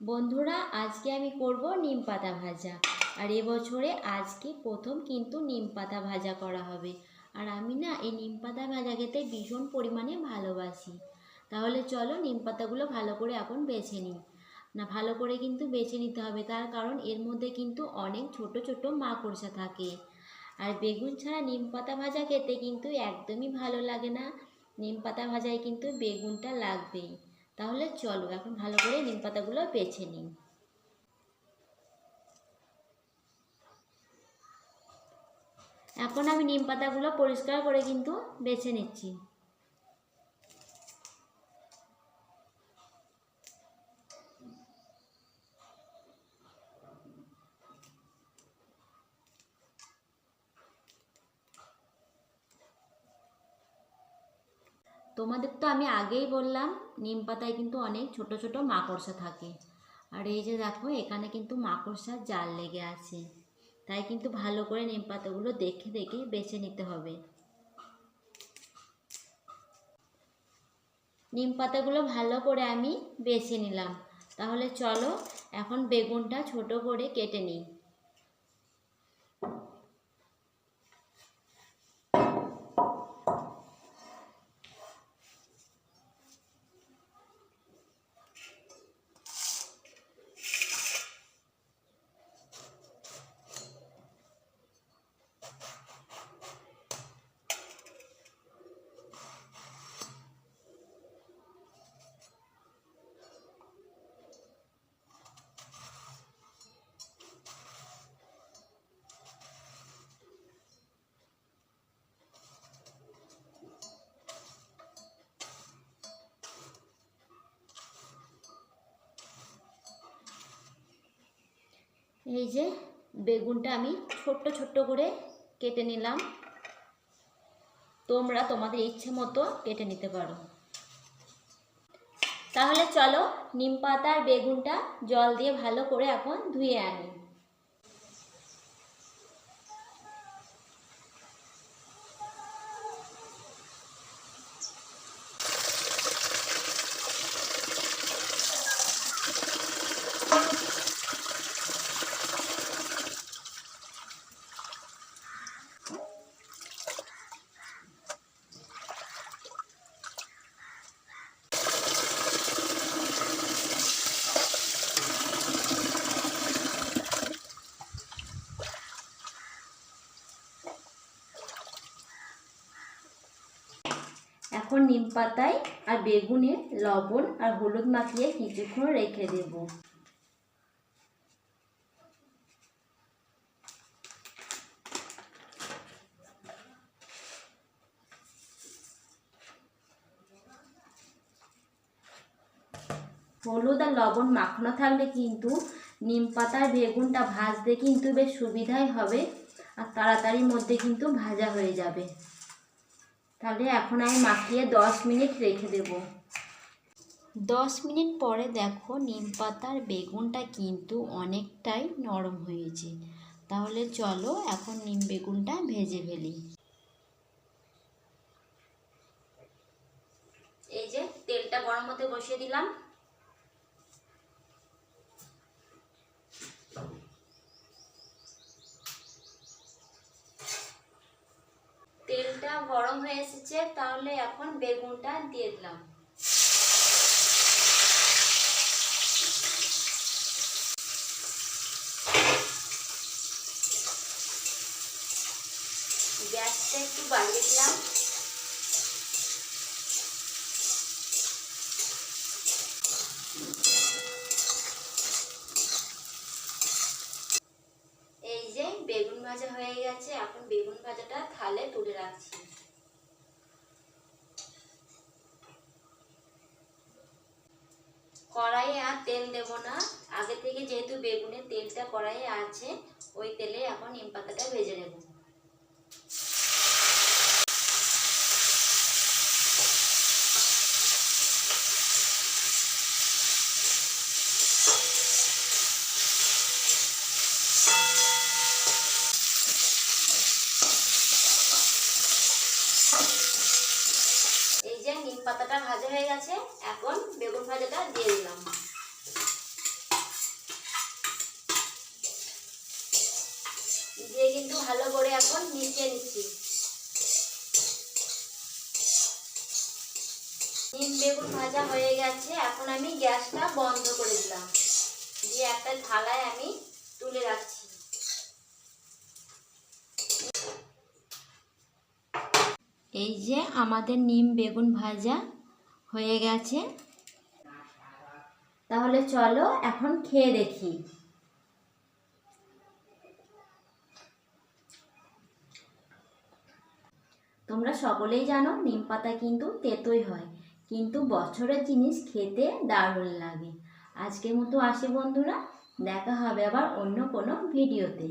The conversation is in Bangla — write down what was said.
বন্ধুরা, আজকে আমি করব নিম পাতা ভাজা। আর এবছরে আজকে প্রথম কিন্তু নিম পাতা ভাজা করা হবে। আর আমি না এই নিম পাতা ভাজা খেতে ভীষণ পরিমাণে ভালোবাসি। তাহলে চলো নিম পাতাগুলো ভালো করে এখন বেছে নিই। না, ভালো করে কিন্তু বেছে নিতে হবে, তার কারণ এর মধ্যে কিন্তু অনেক ছোট ছোট মাকড়সা থাকে। আর বেগুন ছাড়া নিম পাতা ভাজা খেতে কিন্তু একদমই ভালো লাগে না। নিম পাতা ভাজায় কিন্তু বেগুনটা লাগবেই। তাহলে চলো, এখন ভালো করে নিম পাতাগুলো বেছে নিই। এখন আমি নিম পাতাগুলো পরিষ্কার করে কিন্তু বেছে নিচ্ছি। তোমাদের তো আমি আগেই বললাম, নিম পাতায় কিন্তু অনেক ছোট ছোট মাকড়সা থাকে। আর এই যে দেখো, এখানে কিন্তু মাকড়সার জাল লেগে আছে। তাই কিন্তু ভালো করে নিম পাতাগুলো দেখে দেখে বেছে নিতে হবে। নিম পাতাগুলো ভালো করে আমি বেছে নিলাম। তাহলে চলো, এখন বেগুনটা ছোট করে কেটে নিই। এই যে বেগুনটা আমি ছোট্ট ছোট্ট করে কেটে নিলাম। তোমরা তোমাদের ইচ্ছে মতো কেটে নিতে পারো। তাহলে চলো নিম পাতা আর বেগুনটা জল দিয়ে ভালো করে এখন ধুয়ে আনি। এখন নিম পাতায় আর বেগুনে লবণ আর হলুদ মাখিয়ে কিছুক্ষণ রেখে দেব। হলুদ আর লবণ মাখানো থাকলে কিন্তু নিম পাতার বেগুনটা ভাজতে কিন্তু বেশ সুবিধাই হবে আর তাড়াতাড়ির মধ্যে কিন্তু ভাজা হয়ে যাবে। তাহলে এখন আমি মাখিয়ে দশ মিনিট রেখে দেব। দশ মিনিট পরে দেখো নিম পাতার বেগুনটা কিন্তু অনেকটাই নরম হয়েছে। তাহলে চলো এখন নিম বেগুনটা ভেজে ফেলি। এই যে তেলটা গরম হতে বসিয়ে দিলাম। তেলটা গরম হয়ে এসেছে তাহলে এখন বেগুনটা দিয়ে দিলাম। গ্যাসটা একটু বাড়িয়ে দিলাম এই যে বেগুন ভাজা হয়ে গেছে, এখন বেগুন ভাজাটা থালে তুলে রাখছি। কড়াইয়ে আর তেল দেব না। আগে থেকে যেহেতু বেগুনের তেলটা কড়াইয়ে আছে, ওই তেলে এখন নিম পাতাটা ভেজে নেব। পাতাটা ভাজা হয়ে গেছে, এখন বেগুন ভাজাটা দিয়ে দিলাম। দিয়ে কিন্তু ভালো করে এখন মিশিয়ে নিচ্ছি। নিম বেগুন ভাজা হয়ে গেছে, এখন আমি গ্যাসটা বন্ধ করে দিলাম। দিয়ে একটা থালায় আমি তুলে রাখছি। এই যে আমাদের নিম বেগুন ভাজা হয়ে গেছে। তাহলে চলো এখন খেয়ে দেখি। তোমরা সকলেই জানো নিম পাতা কিন্তু তেতোই হয়, কিন্তু বছরের জিনিস খেতে দারুণ লাগে। আজকের মতো আসি বন্ধুরা, দেখা হবে আবার অন্য কোনো ভিডিওতে।